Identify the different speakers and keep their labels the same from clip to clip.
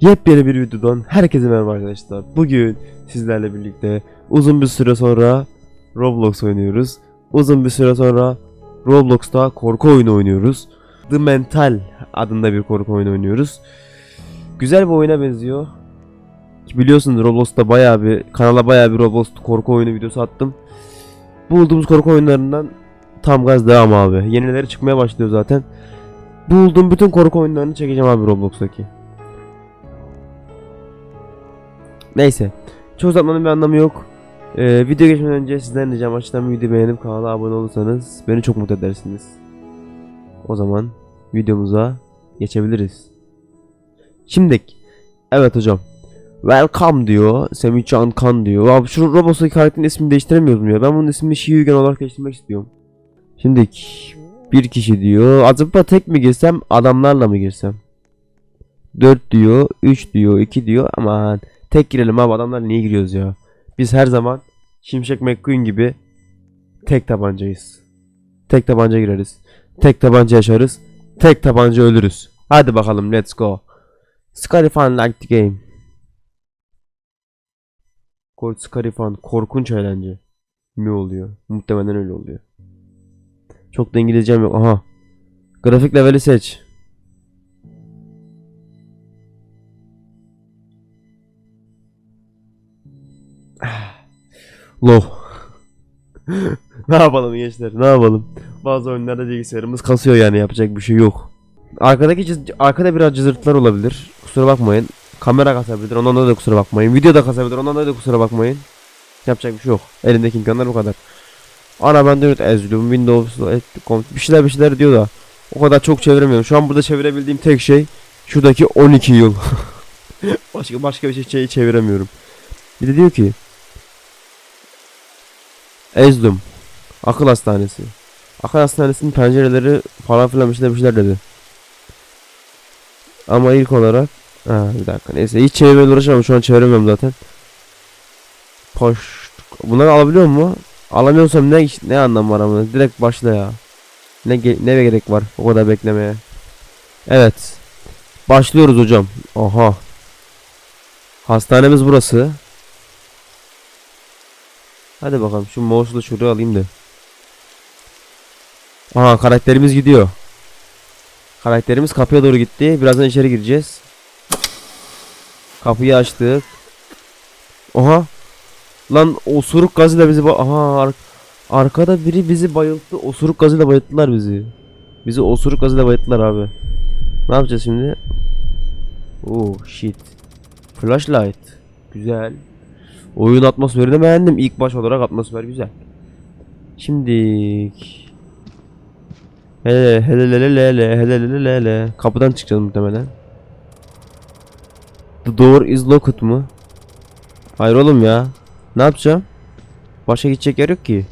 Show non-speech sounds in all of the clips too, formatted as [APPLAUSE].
Speaker 1: Yepyeni bir videodan herkese merhaba arkadaşlar. Bugün sizlerle birlikte uzun bir süre sonra Roblox oynuyoruz. Uzun bir süre sonra Roblox'ta korku oyunu oynuyoruz. The Mental adında bir korku oyunu oynuyoruz. Güzel bir oyuna benziyor. Ki Biliyorsunuz Roblox'ta bayağı bir kanala bayağı bir Roblox korku oyunu videosu attım. Bulduğumuz korku oyunlarından tam gaz devam abi. Yenileri çıkmaya başlıyor zaten. Bulduğum bütün korku oyunlarını çekeceğim abi Roblox'taki. Neyse. Çok uzatmanın bir anlamı yok. Ee, video geçmeden önce sizden ricam açıdan bir video beğenip kanala abone olursanız beni çok mutlu edersiniz. O zaman videomuza geçebiliriz. Şimdi evet hocam. Welcome diyor. Semih Kan diyor. Abi şu Roblox'taki karakterin ismini değiştiremiyoruz mu ya? Ben bunun ismini Shiyugen olarak değiştirmek istiyorum. Şimdi bir kişi diyor. Acaba tek mi girsem adamlarla mı girsem? 4 diyor, 3 diyor, 2 diyor. Aman tek girelim abi adamlar niye giriyoruz ya? Biz her zaman Şimşek McQueen gibi tek tabancayız. Tek tabanca gireriz. Tek tabanca yaşarız. Tek tabanca ölürüz. Hadi bakalım let's go. Scary fun like the game. Cold Scary fun korkunç eğlence. Mi oluyor? Muhtemelen öyle oluyor. Çok da İngilizcem yok. Aha. Grafik leveli seç. Low. [LAUGHS] ne yapalım gençler? Ne yapalım? Bazı oyunlarda bilgisayarımız kasıyor yani yapacak bir şey yok. Arkadaki arkada biraz cızırtılar olabilir. Kusura bakmayın. Kamera kasabilir. Ondan da kusura bakmayın. Video da kasabilir. Ondan da kusura bakmayın. Yapacak bir şey yok. Elimdeki imkanlar bu kadar. Ana ben de ezliyorum. Windows bir şeyler bir şeyler diyor da o kadar çok çeviremiyorum. Şu an burada çevirebildiğim tek şey şuradaki 12 yıl. [LAUGHS] başka başka bir şey çeviremiyorum. Bir de diyor ki Ezdum. Akıl hastanesi. Akıl hastanesinin pencereleri falan filan bir şeyler bir şeyler dedi. Ama ilk olarak ha, bir dakika neyse hiç çevirmeyle uğraşamam şu an çeviremiyorum zaten. Poş. Bunları alabiliyor mu? Alamıyorsam ne ne anlam var ama direkt başla ya. Ne ne gerek var o kadar beklemeye. Evet. Başlıyoruz hocam. Oha. Hastanemiz burası. Hadi bakalım şu mouse'u da şuraya alayım da. Aha karakterimiz gidiyor. Karakterimiz kapıya doğru gitti. Birazdan içeri gireceğiz. Kapıyı açtık. Oha. Lan osuruk gazıyla bizi Aha ar- arkada biri bizi bayılttı. Osuruk gazıyla bayılttılar bizi. Bizi osuruk gazıyla bayılttılar abi. Ne yapacağız şimdi? Oh shit. Flashlight. Güzel. Oyun atmosferi de beğendim. İlk baş olarak atmosfer güzel. Şimdi hele hele hele hele hele hele hele kapıdan çıkacağız muhtemelen. The door is locked mu? Hayır oğlum ya. Ne yapacağım? Başka gidecek yer yok ki.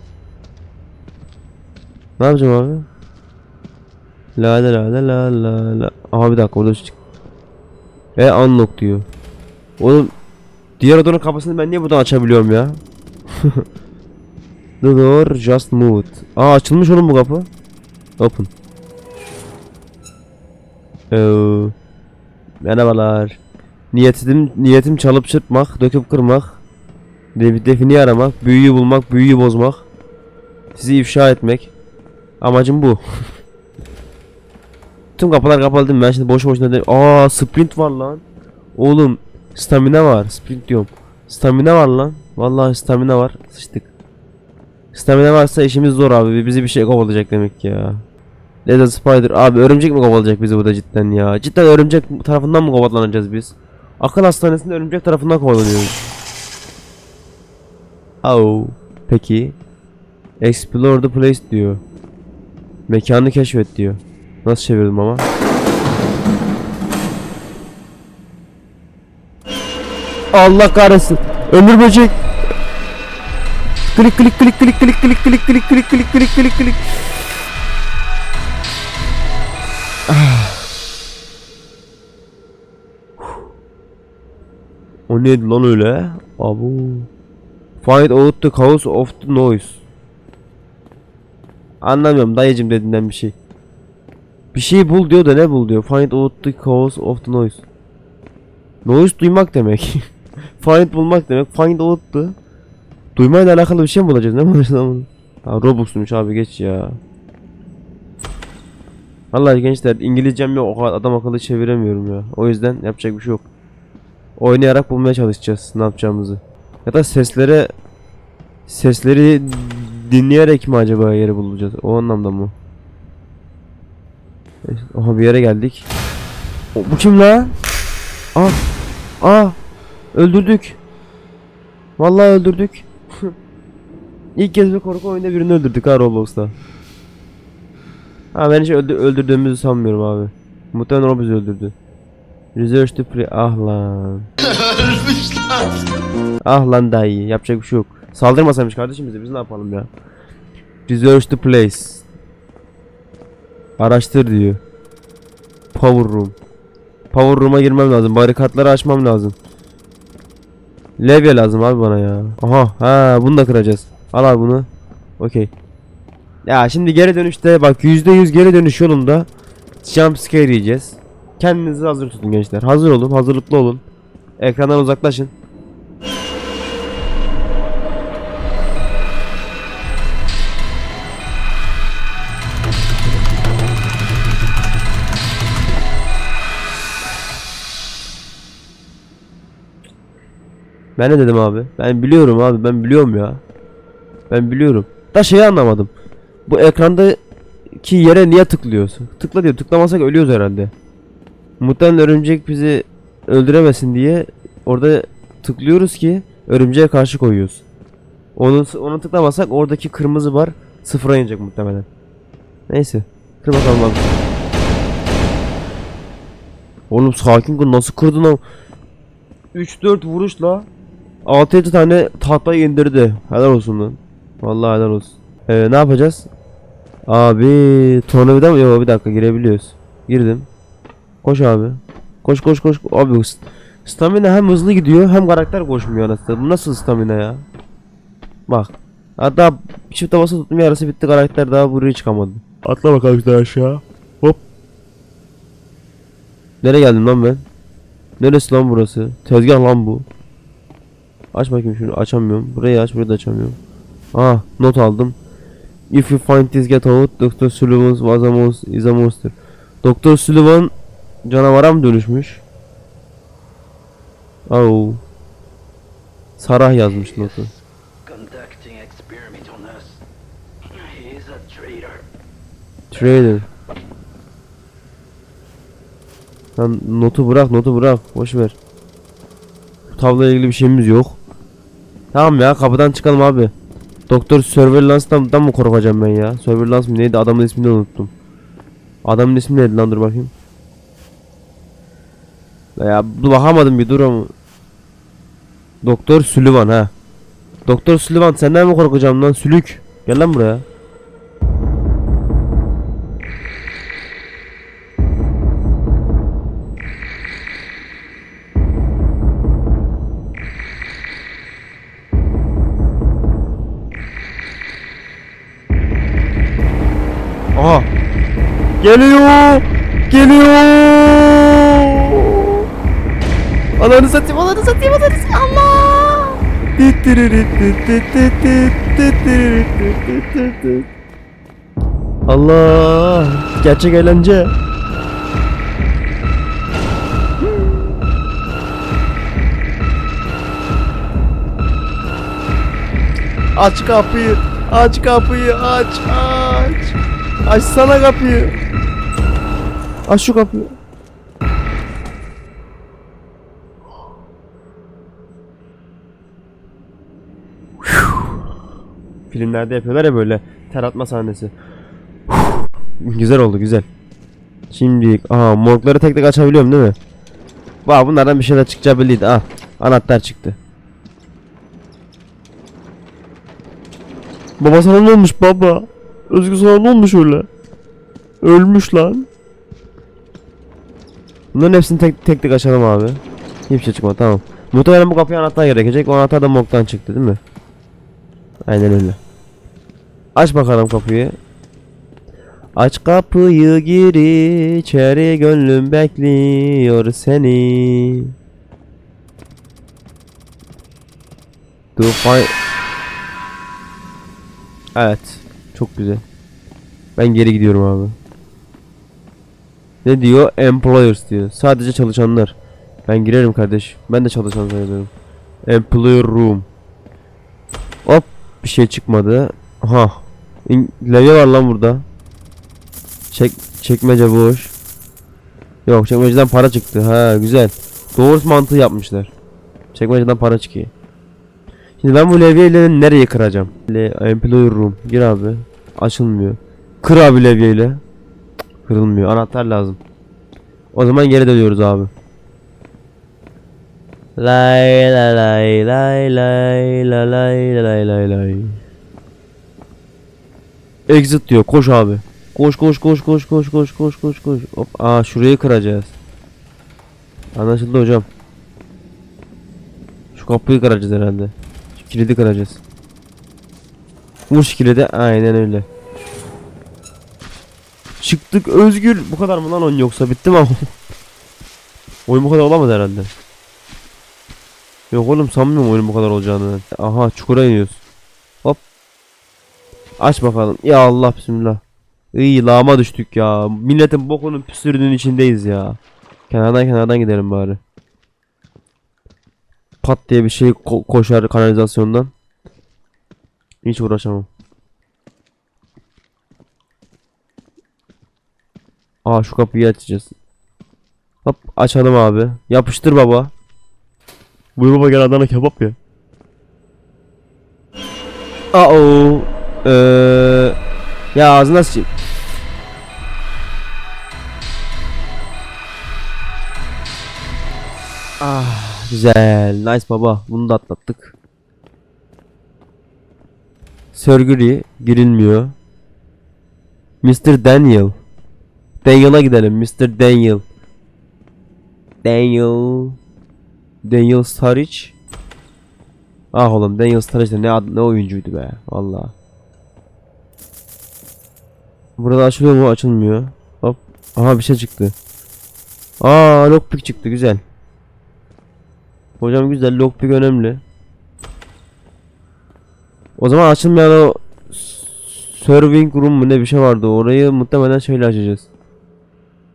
Speaker 1: Ne yapacağım abi? La la la la la la la. Aha bir dakika orada şey çık. Ve unlock diyor. Oğlum diğer odanın kapısını ben niye buradan açabiliyorum ya? [LAUGHS] The door just moved. Aa açılmış oğlum bu kapı. Open. Ee, merhabalar. Niyetim niyetim çalıp çırpmak, döküp kırmak, de- defini aramak, büyüyü bulmak, büyüyü bozmak, sizi ifşa etmek. Amacım bu. [LAUGHS] Tüm kapılar kapalı değil mi? Ben şimdi boş boşuna de Aa sprint var lan. Oğlum stamina var. Sprint diyorum. Stamina var lan. Vallahi stamina var. Sıçtık. Stamina varsa işimiz zor abi. Bizi bir şey kovalayacak demek ya. Little Spider. Abi örümcek mi kovalayacak bizi burada cidden ya? Cidden örümcek tarafından mı kovalanacağız biz? Akıl hastanesinde örümcek tarafından kovalanıyoruz. Oh. Peki. Explore the place diyor. Mekanı keşfet diyor. Nasıl çevirdim ama? Allah kahretsin. Ömür böcek. Klik klik klik klik klik klik klik klik klik klik klik klik klik. Ah. O neydi lan öyle? Abu. Find out the cause of the noise. Anlamıyorum dayıcım dediğinden bir şey. Bir şey bul diyor da ne bul diyor. Find out the cause of the noise. Noise duymak demek. Find bulmak demek. Find out'tu. Duymayla alakalı bir şey mi bulacağız? Ne bulacağız? Ha Robux'muş abi geç ya. Vallahi gençler İngilizcem yok. O kadar adam akıllı çeviremiyorum ya. O yüzden yapacak bir şey yok. Oynayarak bulmaya çalışacağız ne yapacağımızı. Ya da seslere sesleri dinleyerek mi acaba yeri bulacağız? O anlamda mı? Oha bir yere geldik. O, bu kim la? Ah! Ah! Öldürdük. Vallahi öldürdük. [LAUGHS] İlk kez bir korku oyunda birini öldürdük ha Roblox'ta. Ha ben hiç öldü- öldürdüğümüzü sanmıyorum abi. Muhtemelen o bizi öldürdü. Research to pre... Ah lan. ah lan dayı. Yapacak bir şey yok. Saldırmasaymış kardeşim bize. Biz ne yapalım ya? Research the place. Araştır diyor. Power room. Power room'a girmem lazım. Barikatları açmam lazım. Levye lazım abi bana ya. Aha ha bunu da kıracağız. Al abi bunu. Okey. Ya şimdi geri dönüşte bak %100 geri dönüş yolunda jump scare yiyeceğiz. Kendinizi hazır tutun gençler. Hazır olun, hazırlıklı olun. Ekrandan uzaklaşın. Ben ne dedim abi? Ben biliyorum abi. Ben biliyorum ya. Ben biliyorum. Da şeyi anlamadım. Bu ekrandaki yere niye tıklıyorsun? Tıkla diyor. Tıklamasak ölüyoruz herhalde. Muhtemelen örümcek bizi öldüremesin diye orada tıklıyoruz ki örümceğe karşı koyuyoruz. Onu onu tıklamasak oradaki kırmızı bar sıfıra inecek muhtemelen. Neyse. Kır bakalım abi. Oğlum sakin kıl nasıl kırdın o? 3-4 vuruşla 6-7 tane tahtayı indirdi. Helal olsun lan. Vallahi helal olsun. Ee, ne yapacağız? Abi tornavida mı? Yok bir dakika girebiliyoruz. Girdim. Koş abi. Koş koş koş. Abi st- stamina hem hızlı gidiyor hem karakter koşmuyor anasını. Bu nasıl stamina ya? Bak. Hatta çift havası tuttum yarısı bitti karakter daha buraya çıkamadı. Atla bakalım işte aşağı. Hop. Nereye geldim lan ben? Neresi lan burası? Tezgah lan bu. Aç bakayım şunu açamıyorum. Burayı aç burayı da açamıyorum. Ah not aldım. If you find this get out, Dr. Sullivan was a monster, is a monster. Dr. Sullivan canavara mı dönüşmüş? Oh. Sarah yazmış notu. Trader. Lan notu bırak, notu bırak. Boş ver. Bu tabloyla ilgili bir şeyimiz yok. Tamam ya, kapıdan çıkalım abi. Doktor Surveillance'dan mı korkacağım ben ya? Surveillance mı neydi? Adamın ismini unuttum. Adamın ismi neydi lan dur bakayım. Ya bakamadım bir dur ama. Doktor Sullivan ha. Doktor Sullivan senden mi korkacağım lan sülük? Gel lan buraya. Aha. Geliyor. Geliyor. Ananı satayım, ananı satayım, ananı satayım. Allah. Allah. Gerçek eğlence. Aç kapıyı. Aç kapıyı. Aç. Aç. Açsana kapıyı. Aç şu kapıyı. Filmlerde yapıyorlar ya böyle ter atma sahnesi. güzel oldu güzel. Şimdi aha morgları tek tek açabiliyorum değil mi? Vay bunlardan bir şeyler çıkacağı belliydi. Ah anahtar çıktı. Baba sana ne olmuş baba? Özgür sana ne olmuş öyle? Ölmüş lan. Bunların hepsini tek tek, tek açalım abi. Hiçbir şey çıkmadı tamam. Muhtemelen bu kapıya anahtar gerekecek. O anahtar da moktan çıktı değil mi? Aynen öyle. Aç bakalım kapıyı. Aç kapıyı gir içeri gönlüm bekliyor seni. Do find Evet. Çok güzel. Ben geri gidiyorum abi. Ne diyor? Employers diyor. Sadece çalışanlar. Ben girerim kardeş. Ben de çalışan sayılırım. Employer room. Hop. Bir şey çıkmadı. İn- Levye var lan burada. Çek çekmece boş. Yok çekmeceden para çıktı. Ha güzel. Doğru mantığı yapmışlar. Çekmeceden para çıkıyor. Şimdi ben bu levyeyle nereye kıracağım? Employer room. Gir abi. Açılmıyor. Kır abi levyeyle. Kırılmıyor. Anahtar lazım. O zaman geri dönüyoruz abi. Lay lay lay lay lay lay lay lay lay lay. Exit diyor. Koş abi. Koş koş koş koş koş koş koş koş koş. Hop. Aa şurayı kıracağız. Anlaşıldı hocam. Şu kapıyı kıracağız herhalde. Kilidi kıracağız. Vur şu. Aynen öyle. Çıktık özgür. Bu kadar mı lan oyun yoksa bitti mi [LAUGHS] oyun bu kadar olamaz herhalde. Yok oğlum sanmıyorum oyunun bu kadar olacağını. Aha çukura iniyoruz. Hop. Aç bakalım. Ya Allah bismillah. İyi lağma düştük ya. Milletin bokunun püsürdüğün içindeyiz ya. Kenardan kenardan gidelim bari. Pat diye bir şey ko- koşar kanalizasyondan. Hiç uğraşamam. Aa şu kapıyı açacağız. Hop açalım abi. Yapıştır baba. Buyur baba gel Adana kebap ya. Aa o. Eee ya ağzına sıçayım. Ah güzel. Nice baba. Bunu da atlattık. Surgery girilmiyor. Mr. Daniel. Daniel'a gidelim. Mr. Daniel. Daniel. Daniel Sturridge. Ah oğlum Daniel Sturridge de ne, ad- ne oyuncuydu be. Vallahi. Burada açılıyor mu? Açılmıyor. Hop. Aha bir şey çıktı. Aa lockpick çıktı güzel. Hocam güzel lockpick önemli. O zaman açılmayan o serving room mu ne bir şey vardı. Orayı muhtemelen şeyle açacağız.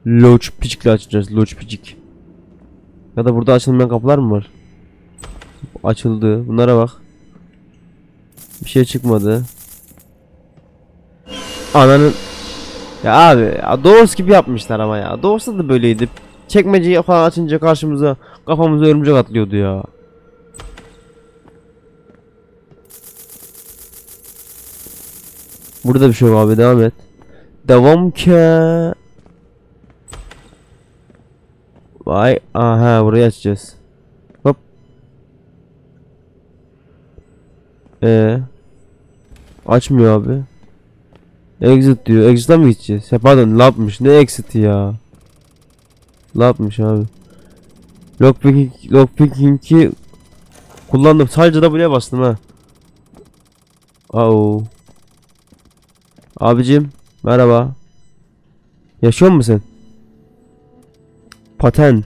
Speaker 1: Lockpick'le açacağız. Lockpick. Ya da burada açılmayan kapılar mı var? Açıldı. Bunlara bak. Bir şey çıkmadı. Ananın ya abi ya doğrusu gibi yapmışlar ama ya. Doğrusu da böyleydi. Çekmeceyi falan açınca karşımıza kafamıza örümcek atlıyordu ya. Burada bir şey yok abi devam et. Devam ki. Vay aha burayı açacağız. Hop. Ee. Açmıyor abi. Exit diyor. Exit'a mı gideceğiz? Ya pardon. Ne exit'i ya? Labmış abi. Lockpicking, lockpicking'i kullandım. Sadece W'ye bastım ha. Au. Abicim merhaba. Yaşıyor musun? Patent.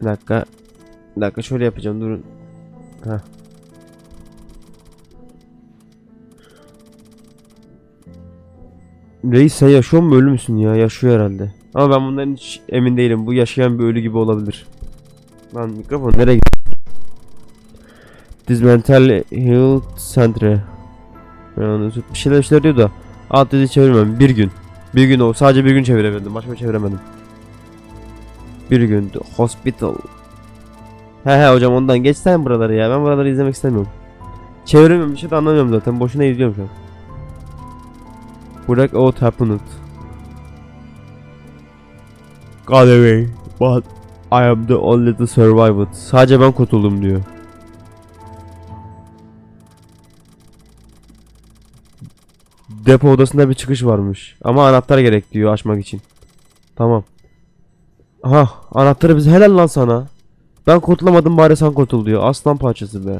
Speaker 1: Bir dakika. Bir dakika şöyle yapacağım durun. Heh. Reis sen yaşıyor mu ölü müsün ya? Yaşıyor herhalde. Ama ben bundan hiç emin değilim. Bu yaşayan bir ölü gibi olabilir. Lan mikrofon nereye gitti? Dismental Health Center. Yani bir şeyler işler diyor da. Alt dedi çevirmem. Bir gün. Bir gün o. Sadece bir gün çevirebildim. Başka bir şey çeviremedim. Bir gün. Hospital. He he hocam ondan geç sen buraları ya. Ben buraları izlemek istemiyorum. Çeviremiyorum bir şey de anlamıyorum zaten. Boşuna izliyorum şu an. Black Out happened. Got away. But I am the only the survived. Sadece ben kurtuldum diyor. Depo odasında bir çıkış varmış. Ama anahtar gerek diyor açmak için. Tamam. Aha anahtarı bize helal lan sana. Ben kurtulamadım bari sen kurtul diyor. Aslan parçası be.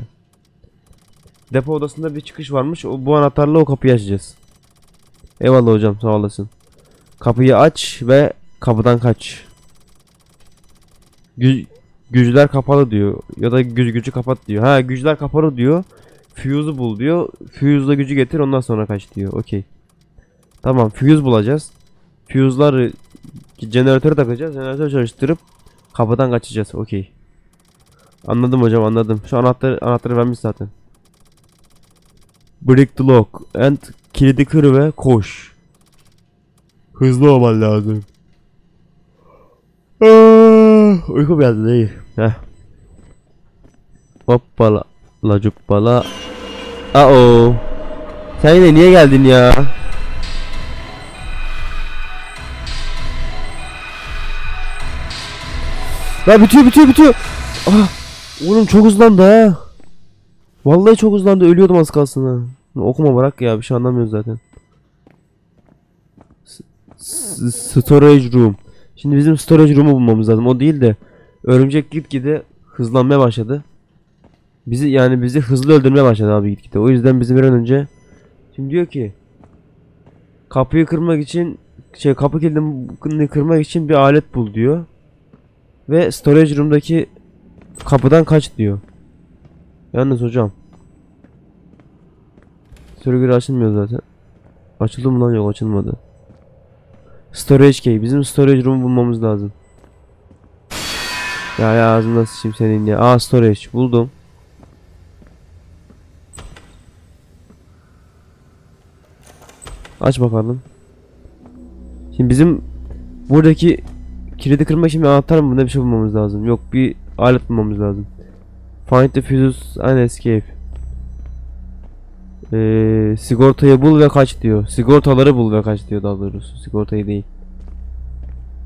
Speaker 1: Depo odasında bir çıkış varmış. O, bu anahtarla o kapıyı açacağız. Eyvallah hocam sağ olasın. Kapıyı aç ve kapıdan kaç. Gü gücler kapalı diyor. Ya da gücü gücü kapat diyor. Ha gücler kapalı diyor. Fuse'u bul diyor. Fuse'la gücü getir ondan sonra kaç diyor. Okey. Tamam fuse bulacağız. Fuse'ları jeneratöre takacağız. Jeneratör çalıştırıp kapıdan kaçacağız. Okey. Anladım hocam anladım. Şu anahtarı, anahtarı vermiş zaten. Break the lock and kilidi kır ve koş. Hızlı olman lazım. Ah, Uykum geldi değil. Heh. Hoppala la cuppala. Aa Sen yine niye geldin ya? La bitiyor bitiyor bitiyor. Ah, oğlum çok hızlandı ha. Vallahi çok hızlandı ölüyordum az kalsın ha. Okuma bırak ya bir şey anlamıyoruz zaten. S- storage room. Şimdi bizim storage room'u bulmamız lazım. O değil de örümcek gitgide hızlanmaya başladı. Bizi yani bizi hızlı öldürmeye başladı abi gitgide. O yüzden bizim bir an önce şimdi diyor ki kapıyı kırmak için şey kapı kilidini kırmak için bir alet bul diyor. Ve storage room'daki kapıdan kaç diyor. Yalnız hocam. Server açılmıyor zaten. Açıldı mı lan yok açılmadı. Storage key. Bizim storage room bulmamız lazım. Ya ya ağzından sıçayım senin ya. Aa storage buldum. Aç bakalım. Şimdi bizim buradaki kilidi kırmak için bir anahtar mı ne bir şey bulmamız lazım. Yok bir alet bulmamız lazım. Find the fuses and escape. Ee, sigortayı bul ve kaç diyor. Sigortaları bul ve kaç diyor daha doğrusu. Sigortayı değil.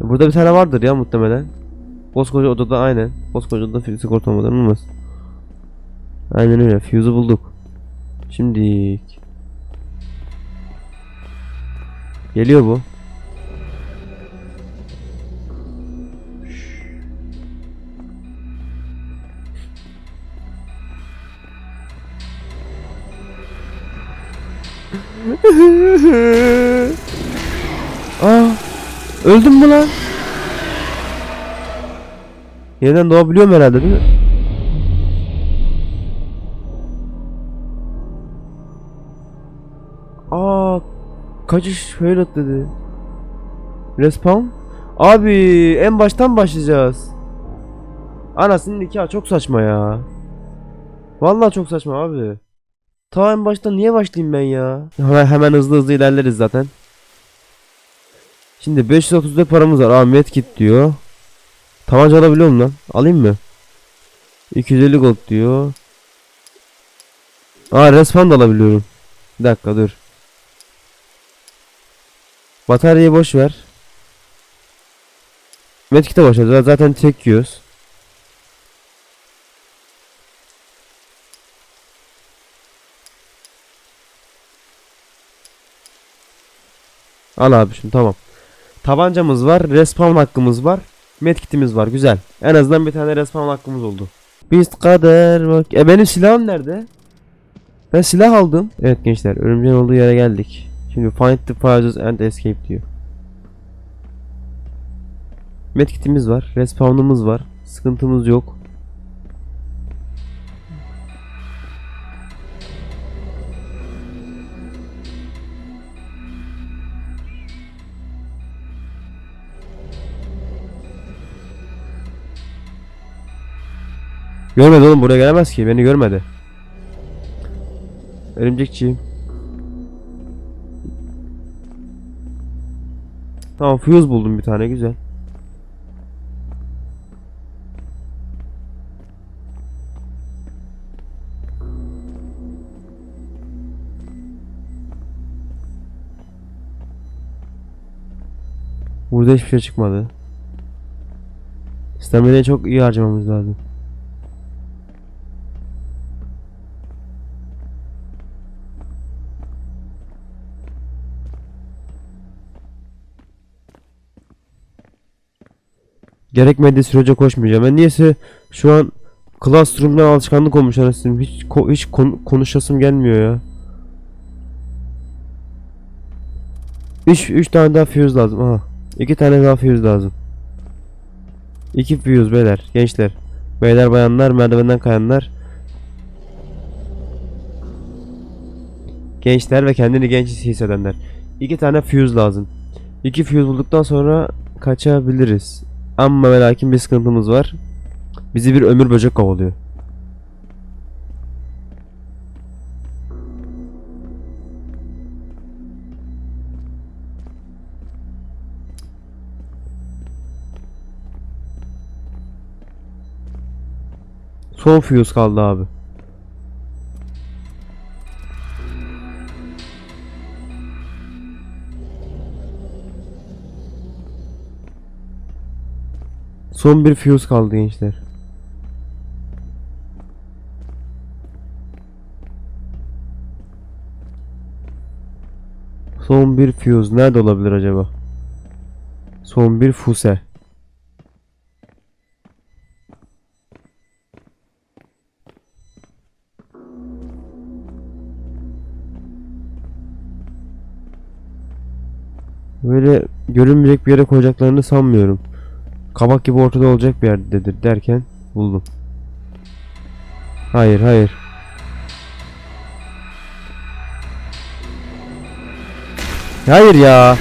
Speaker 1: Burada bir tane vardır ya muhtemelen. Koskoca odada aynen. Koskoca odada sigorta olmadan olmaz. Aynen öyle. Fuse'u bulduk. Şimdi Geliyor bu. Öldüm mü lan? Yeniden doğabiliyorum herhalde değil mi? Aa, kaçış failed dedi. Respawn? Abi en baştan başlayacağız. Anasının nikahı çok saçma ya. Vallahi çok saçma abi. Ta en baştan niye başlayayım ben ya? Hemen, hızlı hızlı ilerleriz zaten. Şimdi 534 paramız var. Aa medkit diyor. Tabanca alabiliyor muyum lan? Alayım mı? 250 gold diyor. Aa respawn da alabiliyorum. Bir dakika dur. Bataryayı boş ver. Medkit'e boş ver. Zaten tek yiyoruz. Al abi şimdi tamam. Tabancamız var, respawn hakkımız var, medkitimiz var. Güzel. En azından bir tane respawn hakkımız oldu. Biz kader bak. E benim silahım nerede? Ben silah aldım. Evet gençler, örümceğin olduğu yere geldik. Şimdi find the fuses and escape diyor. Medkitimiz var, respawn'ımız var. Sıkıntımız yok. Görmedi oğlum buraya gelemez ki beni görmedi. Örümcekçiyim. Tamam fuse buldum bir tane güzel. Burada hiçbir şey çıkmadı. Stamina'yı çok iyi harcamamız lazım. Gerekmediği sürece koşmayacağım. Ben niyeyse şu an Classroom'dan alışkanlık olmuş anasını. Hiç ko- hiç kon- konuşasım gelmiyor ya. 3 3 tane daha fuse lazım. Aha. 2 tane daha fuse lazım. 2 fuse beyler, gençler. Beyler bayanlar merdivenden kayanlar. Gençler ve kendini genç hissedenler. İki tane fuse lazım. İki fuse bulduktan sonra kaçabiliriz. Ama ve lakin bir sıkıntımız var. Bizi bir ömür böcek kovalıyor. Son fuse kaldı abi. Son bir fuse kaldı gençler. Son bir fuse nerede olabilir acaba? Son bir fuse. Böyle görünmeyecek bir yere koyacaklarını sanmıyorum. Kabak gibi ortada olacak bir yerdedir derken buldum. Hayır hayır. Hayır ya.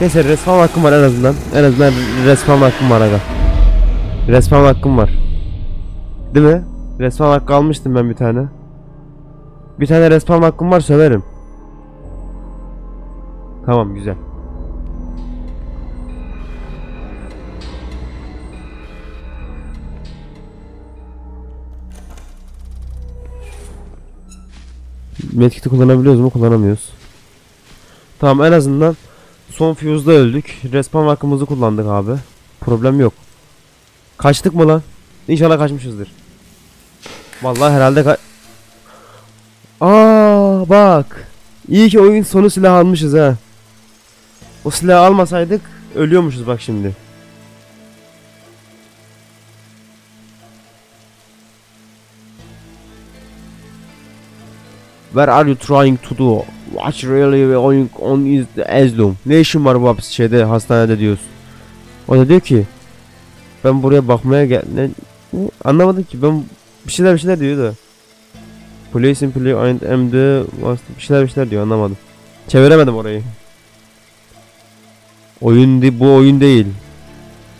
Speaker 1: Neyse respawn hakkım var en azından. En azından respawn hakkım var aga. Respawn hakkım var. Değil mi? Respawn hakkı almıştım ben bir tane. Bir tane respawn hakkım var söverim. Tamam güzel. Medkit'i kullanabiliyoruz mu? Kullanamıyoruz. Tamam en azından son fuse'da öldük. Respawn hakkımızı kullandık abi. Problem yok. Kaçtık mı lan? İnşallah kaçmışızdır. Vallahi herhalde ka Aa bak. İyi ki oyun sonu silah almışız ha. O silahı almasaydık ölüyormuşuz bak şimdi. Where are you trying to do? What really going on is the asylum? Ne işin var bu hapis şeyde hastanede diyorsun. O da diyor ki ben buraya bakmaya gel ne anlamadım ki ben bir şeyler bir şeyler diyor da. Police in play and am bir şeyler bir şeyler diyor anlamadım. Çeviremedim orayı. Oyun bu oyun değil.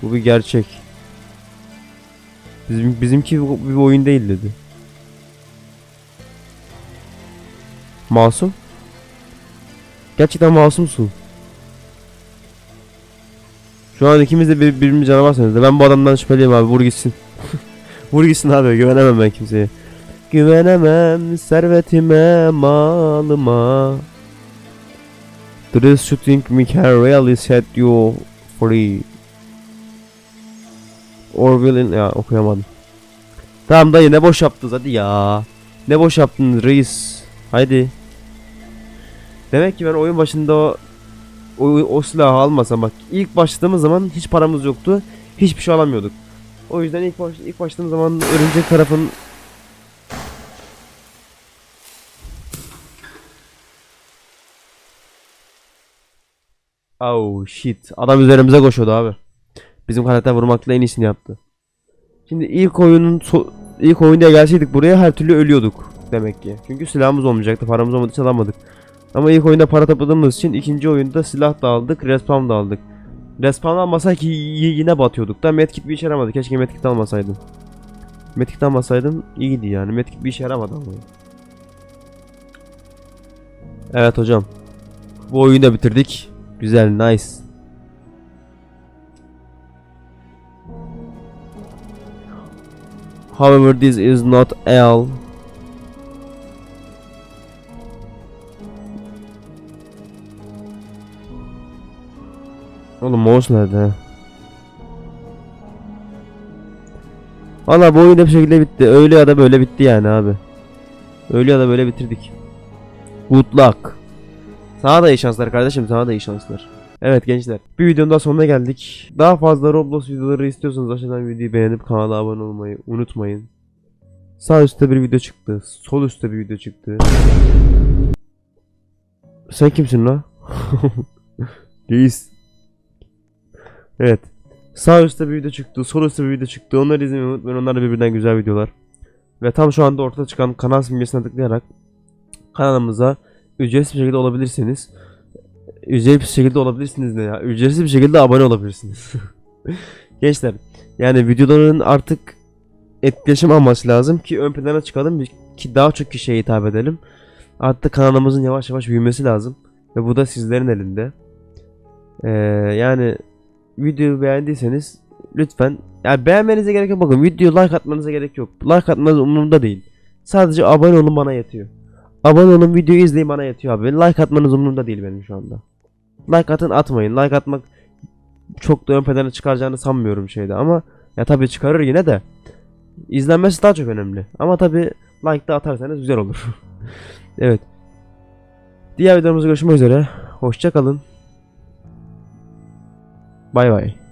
Speaker 1: Bu bir gerçek. Bizim bizimki bir oyun değil dedi. Masum? Gerçekten masumsun. Şu an ikimiz de bir, birbirimizi canavar sanıyoruz. Ben bu adamdan şüpheliyim abi. Vur gitsin. [LAUGHS] Vur gitsin abi. Güvenemem ben kimseye. Güvenemem servetime, malıma. This shooting me can really set you free. Or willing... Ya okuyamadım. Tamam dayı ne boş yaptınız hadi ya. Ne boş yaptın reis. Haydi. Demek ki ben oyun başında o, o, o silahı almasam bak ilk başladığımız zaman hiç paramız yoktu. Hiçbir şey alamıyorduk. O yüzden ilk baş, ilk başladığım zaman örümcek tarafın Oh shit. Adam üzerimize koşuyordu abi. Bizim karakter vurmakla en iyisini yaptı. Şimdi ilk oyunun so- ilk oyunda gelseydik buraya her türlü ölüyorduk demek ki. Çünkü silahımız olmayacaktı. Paramız olmadığı için alamadık. Ama ilk oyunda para topladığımız için ikinci oyunda silah da aldık, respawn da aldık. Respawn almasak yine batıyorduk da medkit bir işe yaramadı. Keşke medkit almasaydım. Medkit almasaydım iyiydi yani. Medkit bir işe yaramadı ama. Evet hocam. Bu oyunu da bitirdik. Güzel, nice. However, this is not all. Oğlum mouse nerede? Valla bu oyun bir şekilde bitti. Öyle ya da böyle bitti yani abi. Öyle ya da böyle bitirdik. Good luck. Sana da iyi şanslar kardeşim. Sana da iyi şanslar. Evet gençler. Bir videonun daha sonuna geldik. Daha fazla Roblox videoları istiyorsanız aşağıdan videoyu beğenip kanala abone olmayı unutmayın. Sağ üstte bir video çıktı. Sol üstte bir video çıktı. Sen kimsin la? [LAUGHS] Reis. Evet. Sağ üstte bir video çıktı, sol üstte bir video çıktı. Onları izlemeyi unutmayın. Onlar da birbirinden güzel videolar. Ve tam şu anda ortada çıkan kanal simgesine tıklayarak kanalımıza ücretsiz bir şekilde olabilirsiniz. Ücretsiz bir şekilde olabilirsiniz ne ya? Ücretsiz bir şekilde abone olabilirsiniz. [LAUGHS] Gençler yani videoların artık etkileşim alması lazım ki ön plana çıkalım ki daha çok kişiye hitap edelim. Artık kanalımızın yavaş yavaş büyümesi lazım ve bu da sizlerin elinde. Ee, yani videoyu beğendiyseniz lütfen yani beğenmenize gerek yok bakın video like atmanıza gerek yok. Like atmanız umurumda değil. Sadece abone olun bana yetiyor. Abone olun videoyu izleyin bana yetiyor abi. Like atmanız umurumda değil benim şu anda. Like atın atmayın. Like atmak çok da ön plana çıkaracağını sanmıyorum şeyde ama ya tabii çıkarır yine de izlenmesi daha çok önemli. Ama tabii like da atarsanız güzel olur. [LAUGHS] evet. Diğer videomuzda görüşmek üzere. Hoşça 拜拜。